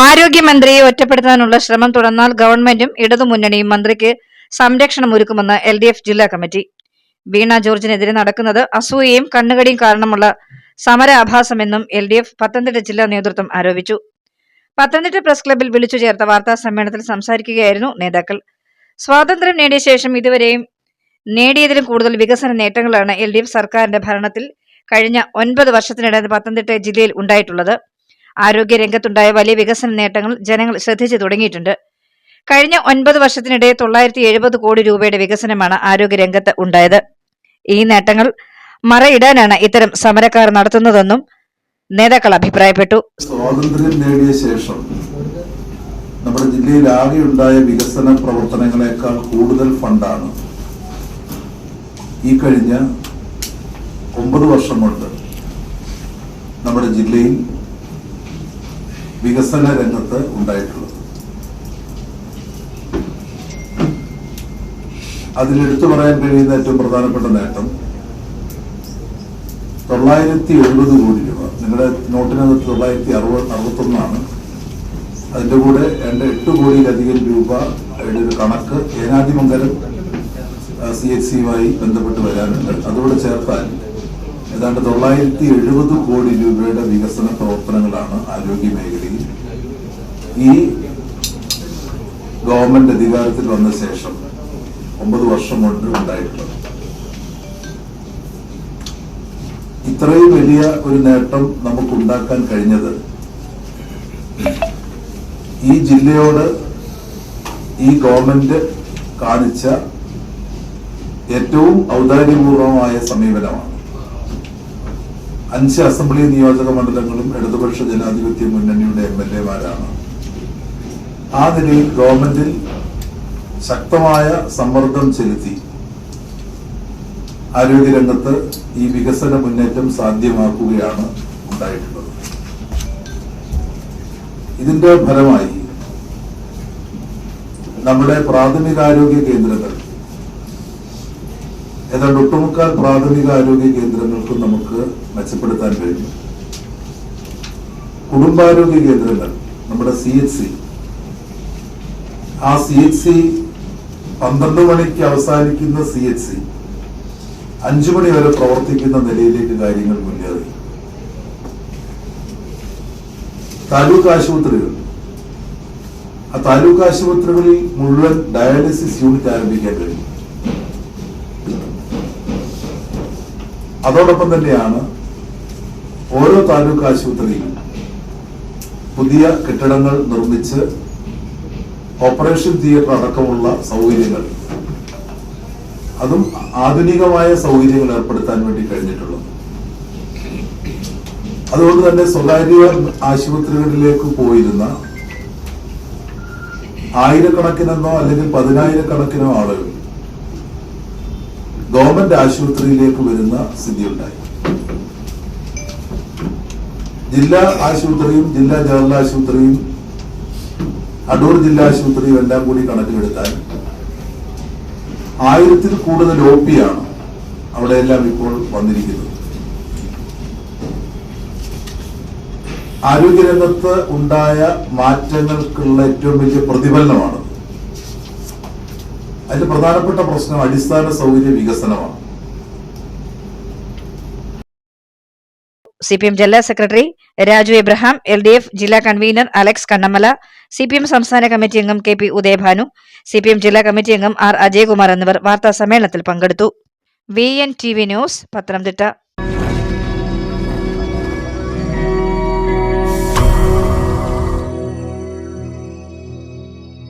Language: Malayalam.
ആരോഗ്യമന്ത്രിയെ ഒറ്റപ്പെടുത്താനുള്ള ശ്രമം തുടർന്നാൽ ഗവൺമെന്റും ഇടതുമുന്നണിയും മന്ത്രിക്ക് സംരക്ഷണം ഒരുക്കുമെന്ന് എൽ ഡി എഫ് ജില്ലാ കമ്മിറ്റി. വീണ ജോർജിനെതിരെ നടക്കുന്നത് അസൂയയും കണ്ണുകടിയും കാരണമുള്ള സമരാഭാസമെന്നും എൽ ഡി എഫ് പത്തനംതിട്ട ജില്ലാ നേതൃത്വം ആരോപിച്ചു. പത്തനംതിട്ട പ്രസ് ക്ലബിൽ വിളിച്ചു ചേർത്ത വാർത്താ സമ്മേളനത്തിൽ സംസാരിക്കുകയായിരുന്നു നേതാക്കൾ. സ്വാതന്ത്ര്യം നേടിയ ശേഷം ഇതുവരെയും നേടിയതിലും കൂടുതൽ വികസന നേട്ടങ്ങളാണ് എൽ സർക്കാരിന്റെ ഭരണത്തിൽ കഴിഞ്ഞ ഒൻപത് വർഷത്തിനിടെ പത്തനംതിട്ട ജില്ലയിൽ ഉണ്ടായിട്ടുള്ളത്. ആരോഗ്യ രംഗത്തുണ്ടായ വലിയ വികസന നേട്ടങ്ങൾ ജനങ്ങൾ ശ്രദ്ധിച്ചു തുടങ്ങിയിട്ടുണ്ട്. കഴിഞ്ഞ ഒൻപത് വർഷത്തിനിടെ തൊള്ളായിരത്തി എഴുപത് കോടി രൂപയുടെ വികസനമാണ് ആരോഗ്യ രംഗത്ത് ഉണ്ടായത്. ഈ നേട്ടങ്ങൾ മറയിടാനാണ് ഇത്തരം സമരക്കാർ നടത്തുന്നതെന്നും നേതാക്കൾ അഭിപ്രായപ്പെട്ടു. സ്വാതന്ത്ര്യം നേടിയ ശേഷം നമ്മുടെ ജില്ലയിൽ ആകെ ഉണ്ടായ വികസന പ്രവർത്തനങ്ങളെക്കാൾ കൂടുതൽ ഫണ്ടാണ് ഈ കഴിഞ്ഞ ഒമ്പത് വർഷം കൊണ്ട് നമ്മുടെ ജില്ലയിൽ വികസന രംഗത്ത് ഉണ്ടായിട്ടുള്ളത്. അതിലെടുത്തു പറയാൻ കഴിയുന്ന ഏറ്റവും പ്രധാനപ്പെട്ട നേട്ടം തൊള്ളായിരത്തി എഴുപത് കോടി രൂപ. നിങ്ങളുടെ നോട്ടിനകത്ത് തൊള്ളായിരത്തി അറുപത് അറുപത്തൊന്നാണ്. അതിന്റെ കൂടെ രണ്ട് എട്ട് കോടിയിലധികം രൂപ ഒരു കണക്ക് ഏനാദിമംഗലം സി എച്ച് സിയുമായി ബന്ധപ്പെട്ട് വരാനുണ്ട്. അതോട് ചേർത്താൽ ഏതാണ്ട് തൊള്ളായിരത്തി എഴുപത് കോടി രൂപയുടെ വികസന പ്രവർത്തനങ്ങളാണ് ആരോഗ്യ മേഖലയിൽ. ഈ ഗവൺമെന്റ് അധികാരത്തിൽ വന്ന ശേഷം ഒമ്പത് വർഷം കൊണ്ട് ഉണ്ടായിട്ടുള്ളത്. ഇത്രയും വലിയ ഒരു നേട്ടം നമുക്ക് ഉണ്ടാക്കാൻ കഴിഞ്ഞത് ഈ ജില്ലയോട് ഈ ഗവൺമെന്റ് കാണിച്ച ഏറ്റവും ഔദാര്യപൂർവമായ സമീപനമാണ്. അഞ്ച് അസംബ്ലി നിയോജക മണ്ഡലങ്ങളും ഇടതുപക്ഷ ജനാധിപത്യ മുന്നണിയുടെ എം എൽ എമാരാണ്. ആ നിലയിൽ ഗവൺമെന്റിൽ ശക്തമായ സമ്മർദ്ദം ചെലുത്തി ആരോഗ്യരംഗത്ത് ഈ വികസന മുന്നേറ്റം സാധ്യമാക്കുകയാണ് ഉണ്ടായിട്ടുള്ളത്. ഇതിന്റെ ഫലമായി നമ്മുടെ പ്രാഥമികാരോഗ്യ കേന്ദ്രങ്ങൾ ഏതാണ്ട് ഒട്ടുമുക്കാൽ പ്രാഥമികാരോഗ്യ കേന്ദ്രങ്ങൾക്കും നമുക്ക് മെച്ചപ്പെടുത്താൻ കഴിഞ്ഞു. കുടുംബാരോഗ്യ കേന്ദ്രങ്ങൾ നമ്മുടെ സി എച്ച് സി ആ സി എച്ച് സി പന്ത്രണ്ട് മണിക്ക് അവസാനിക്കുന്ന സി എച്ച് സി അഞ്ചു മണി വരെ പ്രവർത്തിക്കുന്ന നിലയിലേക്ക് കാര്യങ്ങൾ മുന്നേറി. താലൂക്ക് ആശുപത്രികൾ. ആ താലൂക്ക് ആശുപത്രികളിൽ മുഴുവൻ ഡയാലിസിസ് യൂണിറ്റ് ആരംഭിക്കാൻ കഴിഞ്ഞു. അതോടൊപ്പം തന്നെയാണ് ഓരോ താലൂക്ക് ആശുപത്രിയിലും പുതിയ കെട്ടിടങ്ങൾ നിർമ്മിച്ച് ഓപ്പറേഷൻ തിയേറ്റർ അടക്കമുള്ള സൗകര്യങ്ങൾ. അതും ആധുനികമായ സൗകര്യങ്ങൾ ഏർപ്പെടുത്താൻ വേണ്ടി കഴിഞ്ഞിട്ടുള്ളത്. അതുകൊണ്ട് തന്നെ സ്വകാര്യ ആശുപത്രികളിലേക്ക് പോയിരുന്ന ആയിരക്കണക്കിനെന്നോ അല്ലെങ്കിൽ പതിനായിരക്കണക്കിനോ ആളുകൾ ഗവൺമെന്റ് ആശുപത്രിയിലേക്ക് വരുന്ന സ്ഥിതിയുണ്ടായി. ജില്ലാ ആശുപത്രിയും ജില്ലാ ജനറൽ ആശുപത്രിയും അടൂർ ജില്ലാ ആശുപത്രിയും എല്ലാം കൂടി കണക്കിലെടുത്താൽ ആയിരത്തിൽ കൂടുതൽ ഒ പി ആണ് അവിടെയെല്ലാം ഇപ്പോൾ വന്നിരിക്കുന്നത്. ആരോഗ്യരംഗത്ത് ഉണ്ടായ മാറ്റങ്ങൾക്കുള്ള ഏറ്റവും വലിയ പ്രതിഫലനമാണ് അതിൽ പ്രധാനപ്പെട്ട പ്രശ്നം അടിസ്ഥാന സൗകര്യ വികസനമാണ്. സി പി എം ജില്ലാ secretary Raju Abraham L D F ജില്ലാ convener Alex Kannamala C P M സംസ്ഥാന കമ്മിറ്റി അംഗം K P Udayabhanu C P M ജില്ലാ കമ്മിറ്റി അംഗം ആർ അജയകുമാർ എന്നിവർ വാർത്താ സമ്മേളനത്തിൽ പങ്കെടുത്തു. V N T V news Pathanamthitta.